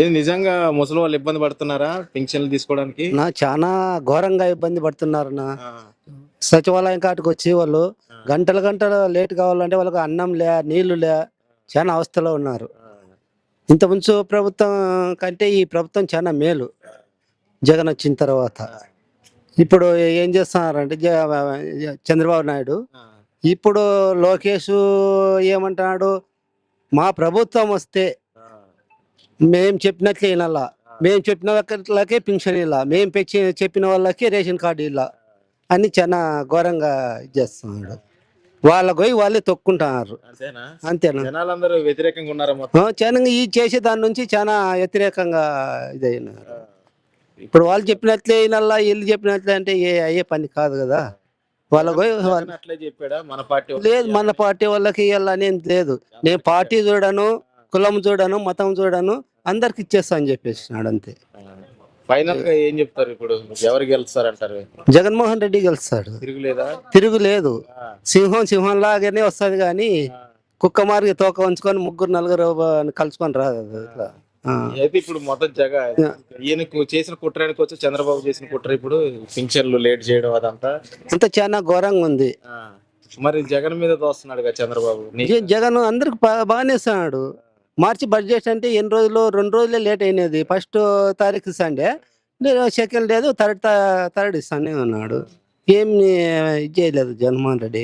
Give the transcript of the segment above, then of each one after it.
ఇది నిజంగా ముసలి వాళ్ళు ఇబ్బంది పడుతున్నారా పింఛన్లు తీసుకోవడానికి? నా చాలా ఘోరంగా ఇబ్బంది పడుతున్నారు నా. సచివాలయం కాటికి వచ్చి వాళ్ళు గంటల గంటలు లేట్ కావాలంటే వాళ్ళకి అన్నం లే నీళ్ళు లే చాలా అవస్థలో ఉన్నారు. ఇంత ముందు ప్రభుత్వం కంటే ఈ ప్రభుత్వం చాలా మేలు. జగన్ వచ్చిన తర్వాత. ఇప్పుడు ఏం చేస్తున్నారంటే చంద్రబాబు నాయుడు. ఇప్పుడు లోకేష్ ఏమంటున్నాడు? మా ప్రభుత్వం వస్తే మేము చెప్పినట్లే వినాలా. మేము చెప్పిన వాళ్ళకే పింఛన్ ఇలా మేము పెంచి చెప్పిన వాళ్ళకి రేషన్ కార్డు ఇలా అని చాలా ఘోరంగా చేస్తున్నాడు. వాళ్ళ పోయి వాళ్ళే తొక్కుంటున్నారు. అంతేనా? జనాలందరూ వ్యతిరేకంగా ఉన్నారా చాలా ఈ చేసే దాని నుంచి చాలా వ్యతిరేకంగా ఇదైనారు. ఇప్పుడు వాళ్ళు చెప్పినట్లే వినాలా వీళ్ళు చెప్పినట్లే అంటే ఏ అయ్యే పని కాదు కదా. వాళ్ళ పోయి మన పార్టీ లేదు మన పార్టీ వాళ్ళకి ఇవ్వాలని లేదు. నేను పార్టీ చూడను కులం చూడను మతం చూడను. అందరికి ఇచ్చేస్తా అని చెప్పేసినాడు అంతే. ఫైనల్గా ఏం చెప్తారు ఇప్పుడు? ఎవరు గెలుస్తారంటారు? జగన్మోహన్ రెడ్డి గెలుస్తాడు. తిరుగులేదా? తిరుగులేదు. సింహం సింహం లాగానే వస్తుంది కానీ కుక్క మార్గి తోక ఉంచుకొని ముగ్గురు నలుగురు కలుసుకొని రాదు ఇట్లా. అయితే ఇప్పుడు మొత్తం జగ ఈయనకు చేసిన కుట్రానికి వచ్చి చంద్రబాబు చేసిన కుట్ర ఇప్పుడు పింఛన్లు లేట్ చేయడం అదంతా? అంత చాలా ఘోరంగా ఉంది. మరి జగన్ మీద దోస్తున్నాడు చంద్రబాబు? జగన్ అందరికి బాగానే ఇస్తున్నాడు మార్చి బడ్జెట్ అంటే ఎన్ని రోజులు? రెండు రోజులే లేట్ అయినది. ఫస్ట్ తారీఖు సండే. సెకండ్ లేదు థర్డ్ థర్డ్ ఇస్తానే ఉన్నాడు. ఏమి ఇది చేయలేదు జగన్మోహన్ రెడ్డి.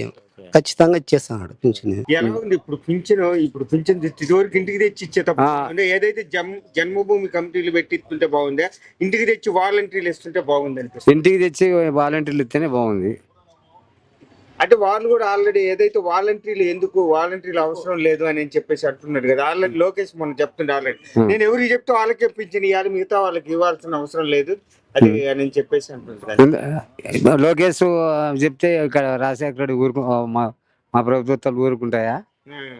ఖచ్చితంగా ఇచ్చేస్తున్నాడు పింఛన్. ఎలా ఉంది? ఇప్పుడు పింఛన్ ఇప్పుడు పింఛన్ తెచ్చి ఇదివరకు ఇంటికి తెచ్చి ఇచ్చేటప్పుడు. అంటే ఏదైతే జమ్ జన్మభూమి కమిటీలు పెట్టి ఇస్తుంటే బాగుందా ఇంటికి తెచ్చి వాలంటీర్లు ఇస్తుంటే బాగుంది అనిపిస్తుంది. ఇంటికి తెచ్చి వాలంటీర్లు ఇస్తేనే బాగుంది. అంటే వాళ్ళు కూడా ఆల్రెడీ ఏదైతే వాలంటీర్లు ఎందుకు వాలంటీర్లు అవసరం లేదు అని చెప్పేసి అంటున్నారు కదా. ఆల్రెడీ లోకేష్ మొన్న చెప్తుండే ఆల్రెడీ. Hmm. నేను ఎవరికి చెప్తే వాళ్ళకే పింఛన్ ఇవ్వాలి మిగతా వాళ్ళకి ఇవ్వాల్సిన అవసరం లేదు. అది అని చెప్పేసి అంటున్నారు. లోకేష్ చెప్తే ఇక్కడ రాజశేఖర రెడ్డి ఊరుకు మా మా ప్రభుత్వాలు ఊరుకుంటాయా? Hmm.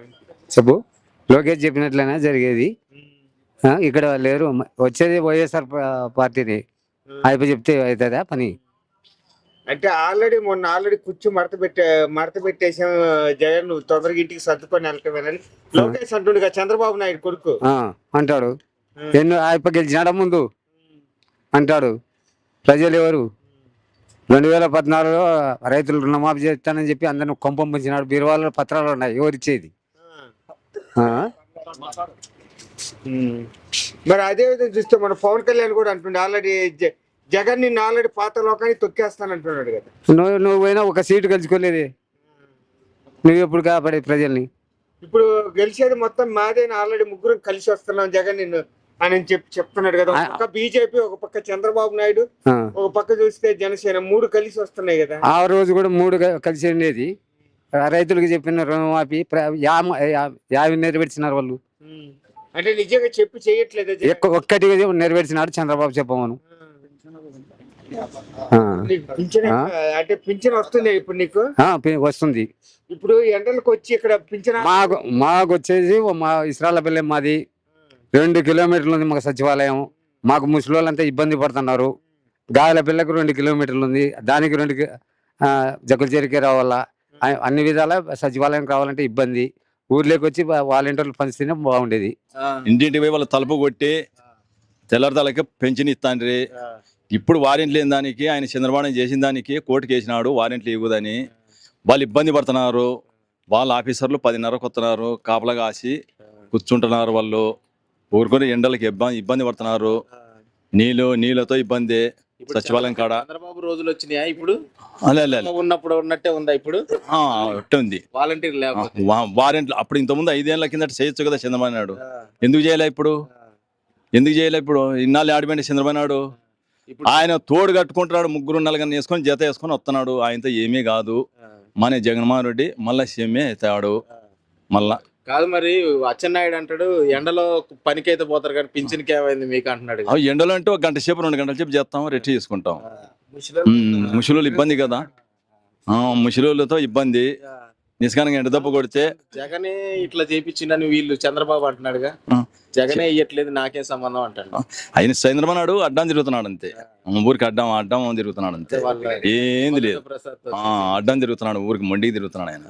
చెప్పు. లోకేష్ చెప్పినట్లనే జరిగేది. ఇక్కడ లేరు. వచ్చేది వైఎస్ఆర్ పార్టీని. అయిపోయి చెప్తే అవుతుందా పని? అంటే ఆల్రెడీ మొన్న ఆల్రెడీ కూర్చో మడత పెట్టే మడత పెట్టేసాం జగన్ నువ్వు తొందరగా ఇంటికి సర్దుకొని వెళ్తామని లోకేష్ అంటుండగా చంద్రబాబు నాయుడు కొడుకు. ఆ, అంటాడు. ఎన్నో అయిపో గెలిచినాడా ముందు? అంటాడు. ప్రజలు ఎవరు? రెండు వేల పద్నాలుగులో రైతులు రుణమాఫీ చేస్తానని చెప్పి అందరిని కొంపం పంచినాడు బీరువాళ్ళ పత్రాలు ఉన్నాయి ఎవరు ఇచ్చేది? ఆ? మరి అదే విధంగా చూస్తే మన పవన్ కళ్యాణ్ కూడా అంటుండే ఆల్రెడీ జగన్ నిన్ను ఆల్రెడీ పాత లోకానికి తొక్కేస్తానంటున్నాడు కదా. నువ్వు నువ్వు పోయినా ఒక సీటు గెలుచుకోలేదే. నువ్వు ఎప్పుడు కాపాడే ప్రజల్ని? ఇప్పుడు గెలిచేది మొత్తం మాదేని ఆల్రెడీ ముగ్గురు కలిసి వస్తున్నాం జగన్ నిన్ను అని చెప్పి చెప్తున్నాడు కదా. ఒక బీజేపీ ఒక పక్క చంద్రబాబు నాయుడు. ఒక పక్క చూస్తే జనసేన మూడు కలిసి వస్తున్నాయి కదా. ఆ రోజు కూడా మూడు కలిసి ఉండేది. రైతులకు చెప్పిన రుణమాఫీ యాభై నెరవేర్చినారు వాళ్ళు. అంటే నిజంగా చెప్పి చేయట్లేదు ఒక్కటి నెరవేర్చినాడు చంద్రబాబు చెప్పమను? అంటే పింఛన్ వస్తుంది ఇప్పుడు నీకు? ఆ, పి- వస్తుంది. ఇప్పుడు ఎండలకు వచ్చి ఇక్కడ పింఛన్? మాకు మాకు వచ్చేసి మా ఇస్రాలపల్లి మాది రెండు కిలోమీటర్లు ఉంది మాకు సచివాలయం. మాకు ముసలి వాళ్ళంతా ఇబ్బంది పడుతున్నారు. గాయల పిల్లకు రెండు కిలోమీటర్లు ఉంది. దానికి రెండు కి- ఆ, జగులచేరికి రావాలా? అన్ని విధాల సచివాలయం రావాలంటే ఇబ్బంది. ఊర్లోకి వచ్చి వాలంటీర్లు పంచితేనే బాగుండేది. ఇంటింటి పోయి వాళ్ళ తలుపు కొట్టి తెల్లరిదాలకి పెన్షన్ ఇస్తాండ్రి. ఇప్పుడు వారెంట్లు లేని దానికి ఆయన చంద్రబాబు చేసిన దానికి కోర్టుకి వేసినాడు వారెంట్లు ఇవ్వదని వాళ్ళు ఇబ్బంది పడుతున్నారు. వాళ్ళ ఆఫీసర్లు పదిన్నరకు వస్తున్నారు కాపలా కాసి కూర్చుంటున్నారు వాళ్ళు. ఊరుకొని ఎండలకి ఇబ్బంది ఇబ్బంది పడుతున్నారు. నీళ్ళు నీళ్ళతో ఇబ్బంది సచివాలయం కాడ. చంద్రబాబు రోజులు వచ్చినాయా ఇప్పుడు. ఉన్నప్పుడు ఉన్నట్టే ఉందా ఇప్పుడు? ఉంది. వాలంటీర్ లేకపోతే. వా- వారెంట్లు అప్పుడు ఇంతకుముందు ఐదేళ్ళ కిందట చేయొచ్చు కదా చంద్రబాబు నాయుడు. ఎందుకు చేయలే ఇప్పుడు? ఎందుకు చేయలే ఇప్పుడు? ఇన్నాళ్ళు ఆడిపోయింది చంద్రబాబు నాయుడు. ఆయన తోడు కట్టుకుంటున్నాడు ముగ్గురు నలుగురిని వేసుకొని జత వేసుకొని వస్తున్నాడు. ఆయనతో ఏమీ కాదు. మన జగన్మోహన్ రెడ్డి మళ్ళా సీఎంఏ అవుతాడు. మళ్ళా. కాదు మరి అచ్చెన్నాయుడు అంటాడు ఎండలో పనికైతే పోతారు కానీ పింఛన్కి ఏమైంది మీకు అంటున్నాడు ఎండలో అంటే ఒక గంట సేపు రెండు గంటల సేపు చేస్తాం రెట్టి చేసుకుంటాం. ముసలోళ్ళు ఇబ్బంది కదా. ఆ, ముసలోళ్ళతో ఇబ్బంది. నిష్కానంగా ఎండ దెబ్బ కొడితే జగనే ఇట్లా చేపించిండని వీళ్ళు చంద్రబాబు అంటున్నాడుగా. జగనే ఇయ్యట్లేదు నాకే సంబంధం అంటాడు. ఆయన చంద్రబాబు అడ్డం తిరుగుతున్నాడు అంతే. ఊరికి అడ్డం అడ్డం తిరుగుతున్నాడు అంతే. ఏంది లేదు. అడ్డం తిరుగుతున్నాడు ఊరికి మండికి తిరుగుతున్నాడు ఆయన.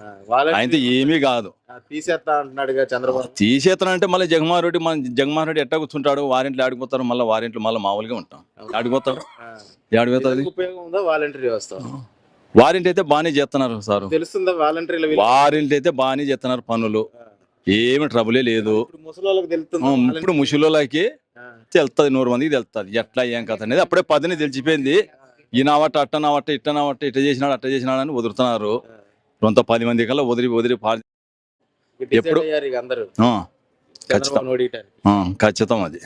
ఆయనతో ఏమీ కాదు. తీసేస్తా అంటున్నాడుగా చంద్రబాబు. తీసేతనంటే మళ్ళీ జగన్మోహన్ రెడ్డి మన జగన్మోహన్ రెడ్డి ఎట్టా కూర్చుంటాడు? వారింట్లో ఆడిపోతారు మళ్ళీ వారింట్లో మళ్ళీ మామూలుగా ఉంటాం. ఆడిపోతాడు. ఆడిపోతుంది ఉపయోగం ఉందా? వాలంటరీ వ్యవస్థ వారింటి అయితే బాగానే చేస్తున్నారు సారు. తెలుస్తుందా వాలంటరీల వారింటి అయితే బాగానే చేస్తున్నారు పనులు. ఏమి ట్రబులే లేదు. ఇప్పుడు ముసలి వాళ్ళకి తెలుస్తుంది నూరు మందికి తెలుస్తుంది ఎట్లా ఏం కథ అనేది. అప్పుడే పదిని తెలిసిపోయింది. ఈ నావట్ట అట్ట నావట్ట ఇట్ట నావట్ట ఇట్ట చేసినాడు అట్ట చేసినాడు అని వదులుతున్నారు. కొంత పది మంది కల్లా వదిలి వదిలి ఎప్పుడు- ఆ, ఖచ్చితం. అది?